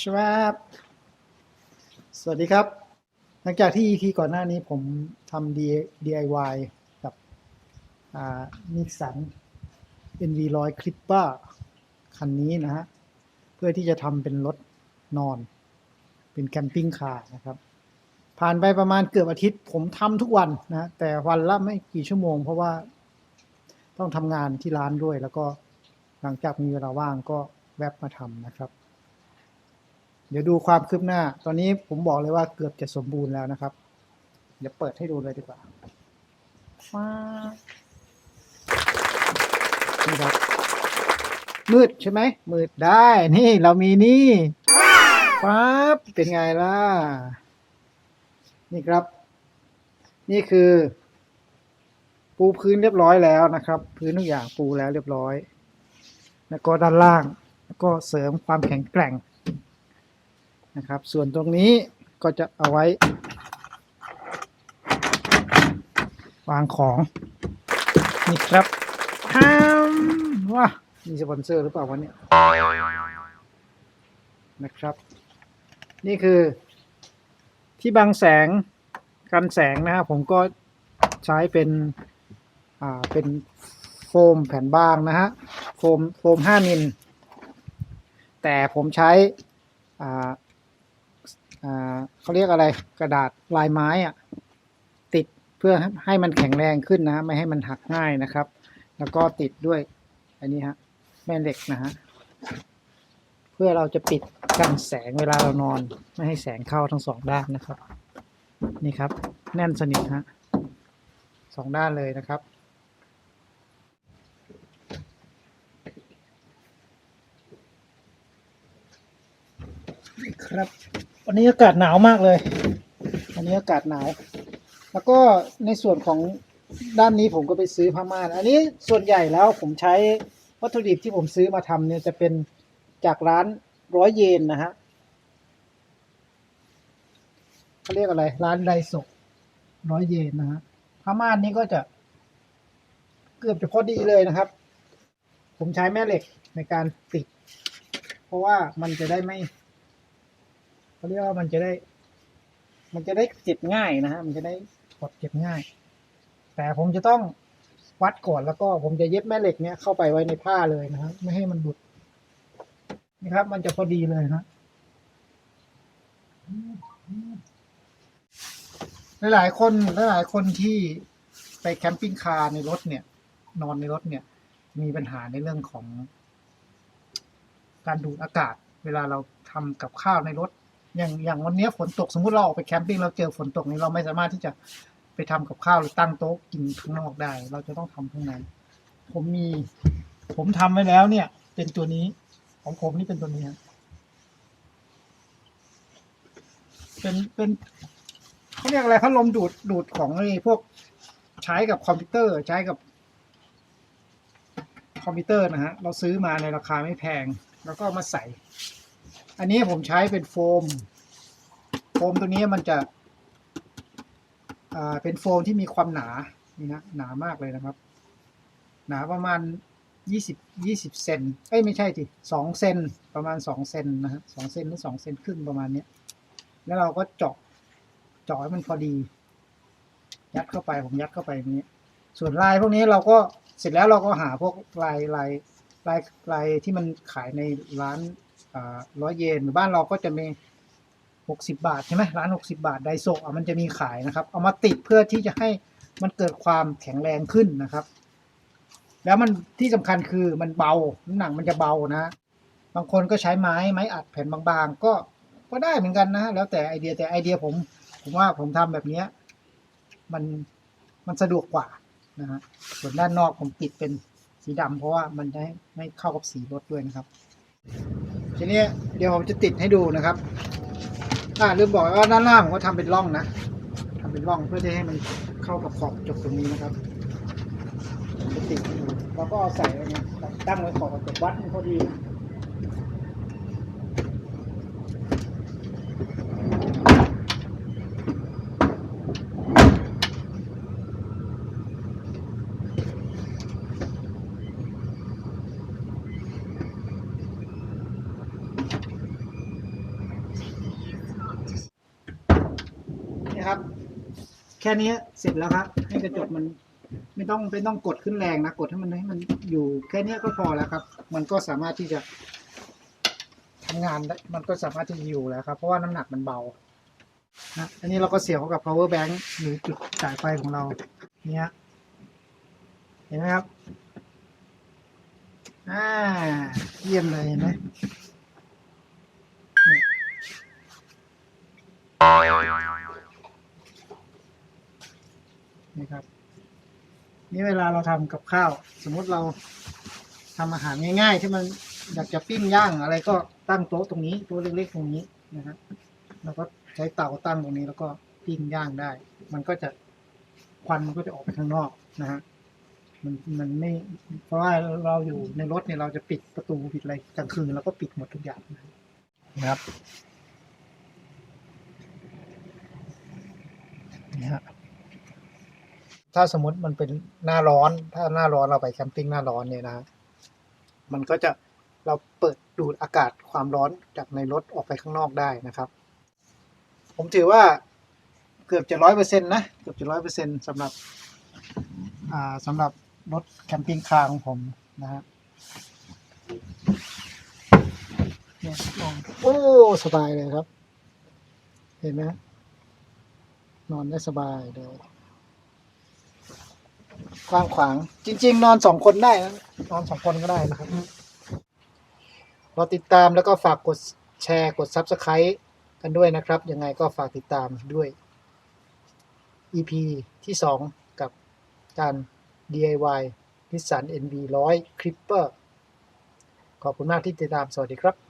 ชวบสวัสดีครับ หลังจากที่ EP ก่อนหน้านี้ผมทำ DIY กับนิสสัน NV100 Clipper คันนี้นะฮะ เพื่อที่จะทำเป็นรถนอน เป็นแคมปิ้งคาร์นะครับ ผ่านไปประมาณเกือบอาทิตย์ ผมทำทุกวันนะ แต่วันละไม่กี่ชั่วโมง เพราะว่าต้องทำงานที่ร้านด้วยแล้วก็หลังจากมีเวลาว่างก็แวบมาทำนะครับ เดี๋ยวดูความคืบหน้า ตอนนี้ผมบอกเลยว่าเกือบจะสมบูรณ์แล้วนะครับ เดี๋ยวเปิดให้ดูเลยดีกว่าฟ้านี่ครับ มืดใช่ไหม มืดได้ นี่เรามีนี่ปั๊บ เป็นไงล่ะ นี่ครับ นี่คือ ปูพื้นเรียบร้อยแล้วนะครับ พื้นทุกอย่างปูแล้วเรียบร้อย แล้วก็ด้านล่าง แล้วก็เสริมความแข็งแกร่ง นะครับ ส่วนตรงนี้ก็จะเอาไว้ วางของ นี่ครับฮัมว้ามีสปอนเซอร์หรือเปล่าวันนี้นะครับ นี่คือ ที่บังแสงกันแสงนะครับผมก็ใช้เป็น อ่าเป็นโฟมแผ่นบางนะฮะโฟมโฟมห้ามิลแต่ผมใช้อ่า เขาเรียกอะไรกระดาษลายไม้อะติดเพื่อให้มันแข็งแรงขึ้นนะ ไม่ให้มันหักง่ายนะครับ แล้วก็ติดด้วยอันนี้ฮะแม่เหล็กนะฮะเพื่อเราจะปิดกันแสงเวลาเรานอน ไม่ให้แสงเข้าทั้งสองด้านนะครับ นี่ครับ แน่นสนิทฮะสองด้านเลยนะครับครับ วันนี้อากาศหนาวมากเลย วันนี้อากาศหนาว แล้วก็ในส่วนของด้านนี้ผมก็ไปซื้อผ้าม่าน อันนี้ส่วนใหญ่แล้วผมใช้วัตถุดิบที่ผมซื้อมาทำเนี่ยจะเป็นจากร้านร้อยเยนนะฮะเขาเรียกอะไร ร้านไดโซร้อยเยนนะฮะผ้าม่านนี้ก็จะเกือบจะพอดีเลยนะครับ ผมใช้แม่เหล็กในการติด เพราะว่ามันจะได้ไม่ เขาเรียกว่ามันจะได้ มันจะได้เจ็บง่ายนะฮะ มันจะได้กดเจ็บง่าย แต่ผมจะต้องวัดก่อนแล้วก็ผมจะเย็บแม่เหล็กเนี้ยเข้าไปไว้ในผ้าเลยนะฮะไม่ให้มันหลุดนี่ครับ มันจะพอดีเลยนะหลายๆคนหลายๆคนที่ไปแคมปิ้งคาร์ในรถเนี่ย นอนในรถเนี่ย มีปัญหาในเรื่องของ การดูดอากาศ เวลาเราทำกับข้าวในรถ อย่างอย่างวันนี้ฝนตกสมมุติเราออกไปแคมปิ้งเราเจอฝนตกนี้เราไม่สามารถที่จะไปทำกับข้าวหรือตั้งโต๊ะกินข้างนอกได้ เราจะต้องทำข้างในผมมี ผมทำไว้แล้วเนี่ย เป็นตัวนี้ ของผมนี่เป็นตัวนี้ครับเป็นเป็นเขาเรียกอะไรพัดลมดูดดูดของไอ้พวกใช้กับคอมพิวเตอร์ใช้กับคอมพิวเตอร์นะฮะ เราซื้อมาในราคาไม่แพง แล้วก็มาใส่ อันนี้ผมใช้เป็นโฟม โฟมตัวนี้มันจะเป็นโฟมที่มีความหนา นี่นะ หนามากเลยนะครับ หนาประมาณยี่สิบยี่สิบเซนเอ้ยไม่ใช่สิสองเซนประมาณสองเซนนะฮะสองเซนหรือสองเซนครึ่งประมาณเนี้ย แล้วเราก็เจาะเจาะให้มันพอดี ยัดเข้าไปผมยัดเข้าไปอย่างนี้ ส่วนลายพวกนี้เราก็เสร็จแล้วเราก็หาพวกลายลายลายลายที่มันขายในร้าน ร้อยเยนหรือบ้านเราก็จะมีหกสิบาทใช่ไหมร้านหกสิบาทไดโซะมันจะมีขายนะครับ เอามาติดเพื่อที่จะให้มันเกิดความแข็งแรงขึ้นนะครับ แล้วมันที่สำคัญคือมันเบาน้ำหนักมันจะเบานะ บางคนก็ใช้ไม้ไม้อัดแผ่นบางๆ ก็ก็ได้เหมือนกันนะ แล้วแต่ไอเดียแต่ไอเดียผม ผมว่าผมทำแบบเนี้มันมันสะดวกกว่านะฮะส่วนด้านนอกผมติดเป็นสีดำเพราะว่ามันจะให้ให้เข้ากับสีรถด้วยนะครับ ทีนี้เดี๋ยวผมจะติดให้ดูนะครับ อ่าลืมบอกว่าด้านล่างผมก็ทำเป็นร่องนะทำเป็นร่องเพื่อที่ให้มันเข้ากับขอบจบตรงนี้นะครับผมจะติดให้ดูแล้วก็เอาใส่ไว้เนี่ยตั้งไว้ขอบกระจกวัดพอดี มันพอดีค่นี้เสร็จแล้วครับ ให้กระจกมันไม่ต้องไม่ต้องกดขึ้นแรงนะกดให้มันให้มันอยู่แค่นี้ก็พอแล้วครับ มันก็สามารถที่จะทำงานได้มันก็สามารถที่จะอยู่แล้วครับ เพราะว่าน้ำหนักมันเบานะอันนี้เราก็เสียบเข้ากับ power bank หรือจุดจ่ายไฟของเราเนี่ยเห็นไหมครับอ่าเยี่ยมเลยเห็นไหม นี่ครับ นี่เวลาเราทำกับข้าว สมมุติเราทำอาหารง่าย ๆ ที่มันอยากจะปิ้งย่างอะไรก็ตั้งโต๊ะตรงนี้โต๊ะเล็กๆตรงนี้นะครับแล้วก็ใช้เตาตั้งตรงนี้แล้วก็ปิ้งย่างได้ มันก็จะควันมันก็จะออกไปข้างนอกนะฮะมันมันไม่เพราะว่าเราอยู่ในรถเนี่ยเราจะปิดประตูปิดอะไรกลางคืนเราก็ปิดหมดทุกอย่างนะครับนี่ฮะ ถ้าสมมติมันเป็นหน้าร้อน ถ้าหน้าร้อนเราไปแคมปิ้งหน้าร้อนเนี่ยนะ มันก็จะเราเปิดดูดอากาศความร้อนจากในรถออกไปข้างนอกได้นะครับ ผมถือว่าเกือบจะร้อยเปอร์เซ็นต์นะเกือบจะร้อยเปอร์เซ็นต์สำหรับสำหรับรถแคมปิ้งคาร์ของผมนะฮะเนี่ยลองโอ้สบายเลยครับ เห็นไหมนอนได้สบายเลย กว้างขวาง จริง ๆ นอนสองคนได้นะนอนสองคนก็ได้นะครับรอติดตามแล้วก็ฝากกดแชร์กด Subscribe กันด้วยนะครับ ยังไงก็ฝากติดตามด้วย EP ที่ 2 กับการ DIY Nissan NV 100 Clipper ขอบคุณมากที่ติดตาม สวัสดีครับ